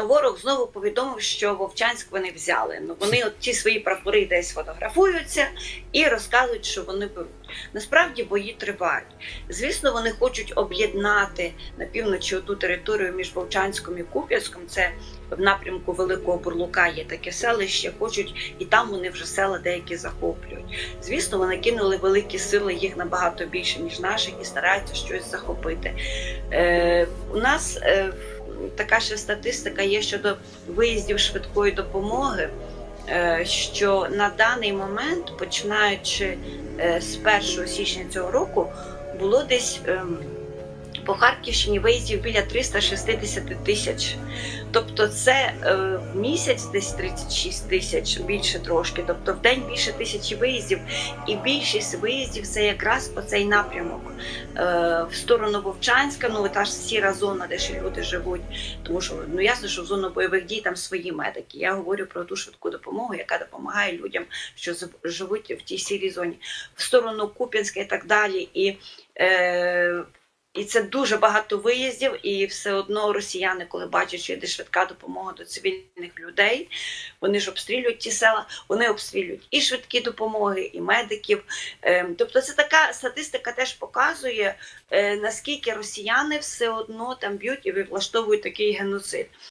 Ворог знову повідомив, що Вовчанськ вони взяли. Ну вони от ті свої прапори десь фотографуються і розказують, що вони. Насправді бої тривають. Звісно, вони хочуть об'єднати на півночі оту територію між Вовчанськом і Куп'янськом. Це в напрямку Великого Бурлука є таке селище. Хочуть, і там вони вже села деякі захоплюють. Звісно, вони кинули великі сили, їх набагато більше ніж наших, і стараються щось захопити. Е, у нас е, така ще статистика є щодо виїздів швидкої допомоги. Е, Що на даний момент, починаючи е, з 1 січня цього року, було десь ем, по Харківщині виїздів біля 360 тисяч. Тобто це е, в місяць десь 36 тисяч, більше трошки. Тобто в день більше тисячі виїздів, і більшість виїздів це якраз оцей напрямок е, в сторону Вовчанська, ну та ж сіра зона, де ще люди живуть. Тому що ну ясно, що в зону бойових дій там свої медики. Я говорю про ту швидку допомогу, яка допомагає людям, що живуть в тій сірій зоні, в сторону Куп'янська і так далі. І е, і це дуже багато виїздів, і все одно росіяни, коли бачать, що йде швидка допомога до цивільних людей, вони ж обстрілюють ті села, вони обстрілюють і швидкі допомоги, і медиків. Ем, Тобто, це така статистика теж показує, е, наскільки росіяни все одно там б'ють і влаштовують такий геноцид.